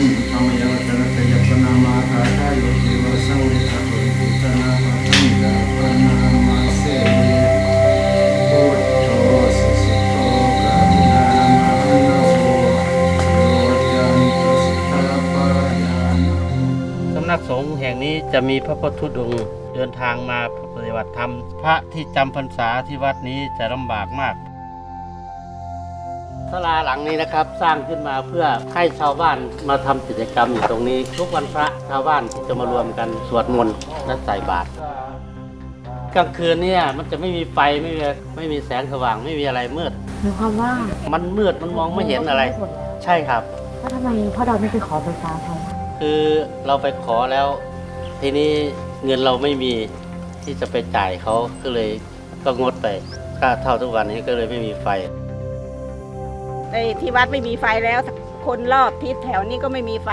นธรรมยวัตระตยัปนามาคาทายโยติวสังวิทาโตติตนาปะทังดาปนามาเสพุทสุสุโธกามุนามาโนโยจันตุสตาปายานสำนักสงฆ์แห่งนี้จะมีพระพุทธธุดงค์เดินทางมาปฏิบัติธรรม พระที่จำพรรษาที่วัดนี้จะลำบากมาก ศาลาหลังนี้นะครับสร้างขึ้นมาเพื่อให้ชาวบ้านมาทำกิจกรรมอยู่ตรงนี้ ทุกวันพระชาวบ้านที่จะมารวมกันสวดมนต์และใส่บาตรกลางคืนเนี่ยมันจะไม่มีไฟไม่มีไม่มีแสงสว่างไม่มีอะไรมืดหมายความว่ามันมืดมันมองไม่เห็นอะไร ใช่ครับแล้วทำไมพ่อดอนไม่ไปขอไฟฟ้าเขาคือเราไปขอแล้ว ทีนี้เงินเราไม่มีที่จะไปจ่ายเขาก็เลยก็งดไปค่าเท่าทุกวันนี้ก็เลยไม่มีไฟ ไอ้ที่วัดไม่มีไฟแล้ว คนรอบทิศแถวนี้ก็ไม่มีไฟ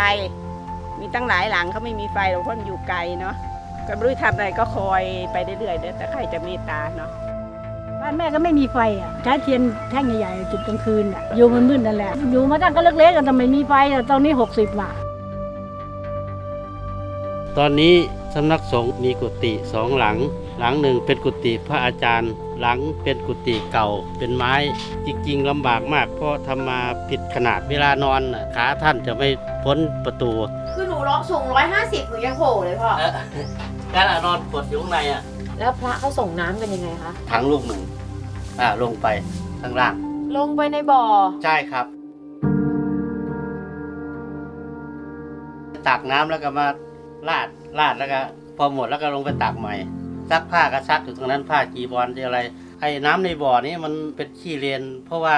มีตั้งหลายหลังเขาไม่มีไฟหรอกเพราะมันอยู่ไกลเนาะก็ไม่รู้ทำอะไรก็คอยไปเรื่อยๆเด้อแต่ใครจะเมตตาเนาะบ้านแม่ก็ไม่มีไฟอะใช้เทียนแท่งใหญ่ๆจุดกลางคืนอะอยู่มันมืดนั่นแหละ อยู่มาตั้งก็เล็กๆกันแต่ไม่มีไฟอะตอนนี้หกสิบบาทตอนนี้สำนักสงฆ์มีกุฏิสองหลัง หลังหนึ่งเป็นกุฏิพระอาจารย์ หลังเป็นกุฏิเก่าเป็นไม้จริงๆลำบากมาก เพราะทำมาผิดขนาดเวลานอนน่ะขาท่านจะไม่พ้นประตู คือหนูร้องส่งร้อยห้าสิบหนูยังโผล่เลยพ่อเอ๊ะการนอนกดอยู่ข้างในอะ แล้วพระเขาส่งน้ำกันยังไงคะถังลูกหนึ่งอ่าลงไปข้างล่าง ลงไปในบ่อ ใช่ครับ ตักน้ำแล้วก็มาลาดลาดแล้วก็พอหมดแล้วก็ลงไปตักใหม่ ซักผ้าก็ซักอยู่ตรงนั้นผ้าจีบอลที่อะไร ไอ้น้ำในบ่อนี้มันเป็นขี้เลนเพราะว่า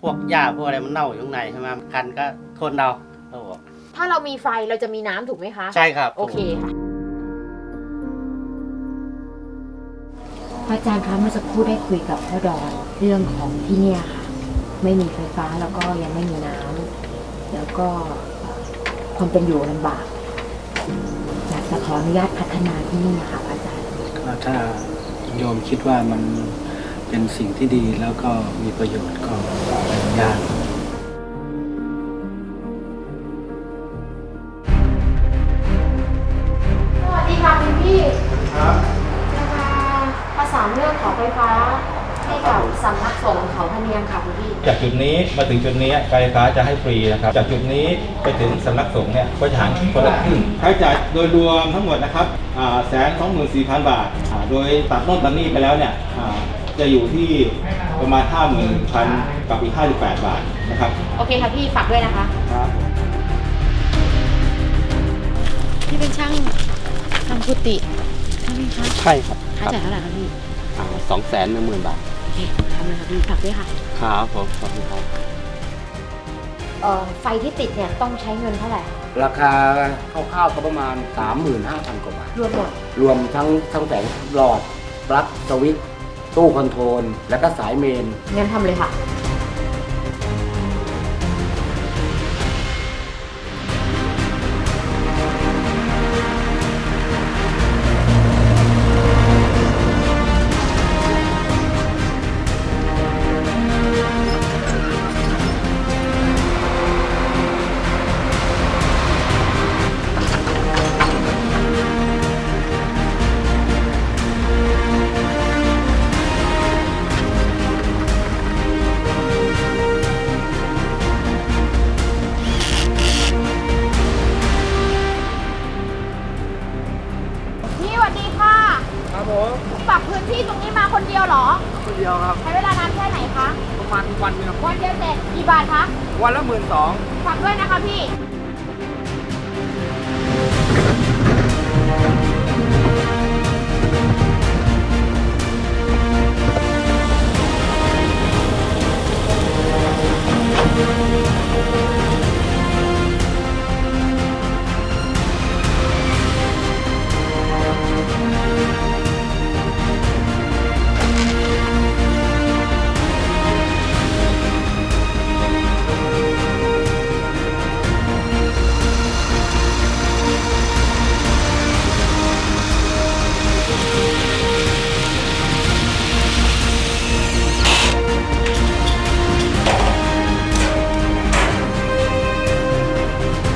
พวกหญ้าพวกอะไรมันเน่าอยู่ข้างในใช่ไหมคันก็ทนเอาเขาบอกถ้าเรามีไฟเราจะมีน้ำถูกไหมคะใช่ครับ โอเคค่ะพระอาจารย์คะเมื่อสักครู่ได้คุยกับพ่อดอนเรื่องของที่เนี่ยค่ะ ไม่มีไฟฟ้าแล้วก็ยังไม่มีน้ำแล้วก็ความเป็นอยู่ลำบากอยากจะขออนุญาตพัฒนาที่นี่นะคะพระอาจารย์ก็ ถ้าโยมคิดว่ามันเป็นสิ่งที่ดีแล้วก็มีประโยชน์ก็อนุญาต เขาพะเนียงค่ะคุณพี่ จากจุดนี้มาถึงจุดนี้การไฟฟ้าจะให้ฟรีนะครับ จากจุดนี้ไปถึงสำนักสงฆ์เนี่ยก็จะหารคนละครึ่งค่าใช้จ่ายโดยรวมทั้งหมดนะครับแสนสองหมื่นสี่พันบาทอ่าโดยตัดโน่นตัดนี่ไปแล้วเนี่ยอ่าจะอยู่ที่ประมาณห้าหมื่นพันกับอีกห้าสิบแปดบาทนะครับโอเคค่ะพี่ฝากด้วยนะคะ ครับ พี่เป็นช่างทำกุฏิใช่ไหมคะใช่ครับค่าจ่ายเท่าไหร่คะพี่ สองแสนหนึ่งหมื่นบาท โอเคทำ เลยค่ะพี่ฝากด้วยค่ะครับผมขอบคุณครับเอ่อไฟที่ติดเนี่ยต้องใช้เงินเท่าไหร่คะราคาคร่าวๆก็ประมาณ 35,000 กว่าบาท รวมหมดรวมทั้งทั้งแสงหลอดปลั๊กสวิตช์ตู้คอนโทรล แล้วก็สายเมน งั้นทำเลยค่ะ ยวครับ ใช้เวลานานแค่ไหนคะ ประมาณวันหนึงครับวันเดียวเสร็จกี่บาทคะวันละหมื่นสอง ฝากด้วยนะคะพี่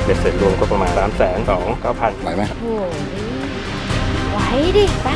บ็ดเสร็จรวมก็ประมาณ3 2 9 0 0 0ไหวไหมโอ้ยไหวดิ ไป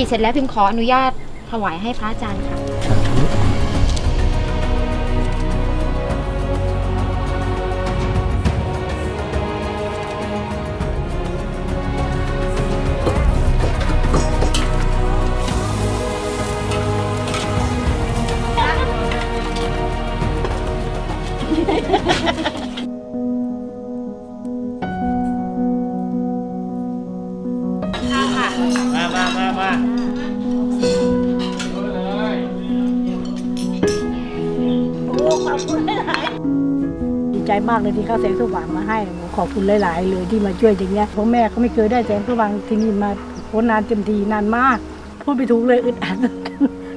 ติเสร็จแล้วพิมขออนุญาตถวายให้พระอาจารย์ค่ะ มามามามาดีใจมากเลยที่เขาแสงสว่างมาให้ขอบคุณหลาย ๆ เลยที่มาช่วยอย่างเงี้ยเพราะแม่เขาไม่เคยได้แสงสว่างที่นี่มาโคนานเต็มทีนานมาก พูดไปถูกเลยอึดอัด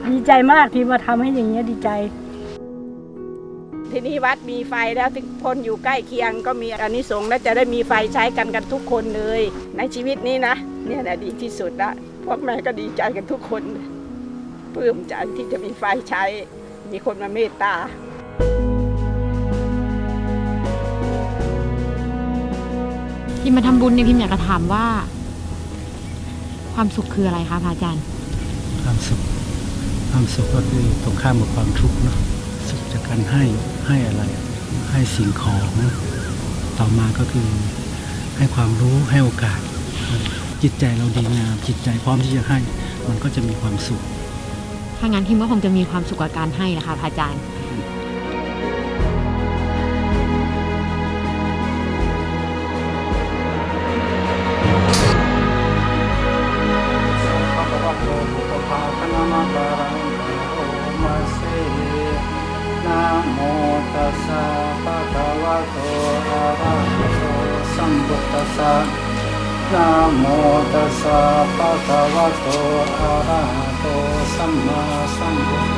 ดีใจมากที่มาทำให้อย่างเงี้ยดีใจ ที่นี่วัดมีไฟแล้วทุกคนอยู่ใกล้เคียงก็มีอานิสงส์และจะได้มีไฟใช้กันกันทุกคนเลย ในชีวิตนี้นะเนี่ยแหละดีที่สุดละ พวกแม่ก็ดีใจกันทุกคนปลื้มใจที่จะมีไฟใช้ มีคนมาเมตตาพิมมาทำบุญเนี่ยพิมอยากจะถามว่า ความสุขคืออะไรคะพระอาจารย์ ความสุข ความสุขก็คือตรงข้ามกับความทุกข์เนาะสุขจากการให้ให้อะไรอะให้สิ่งของต่อมาก็คือให้ความรู้ให้โอกาส จิตใจเราดีงามจิตใจพร้อมที่จะให้ มันก็จะมีความสุข ถ้างั้นพิมก็คงจะมีความสุขกับการให้นะคะพระอาจารย์ภะคะวะโตพุทธภาคณามะการังโอมาเสนะโมตัสสะภะคะวะโตอะระหะโตสัมพุทธัสสะ นะโมตัสสะภะคะวะโตอะระหะโตสัมมาสัมพุทธ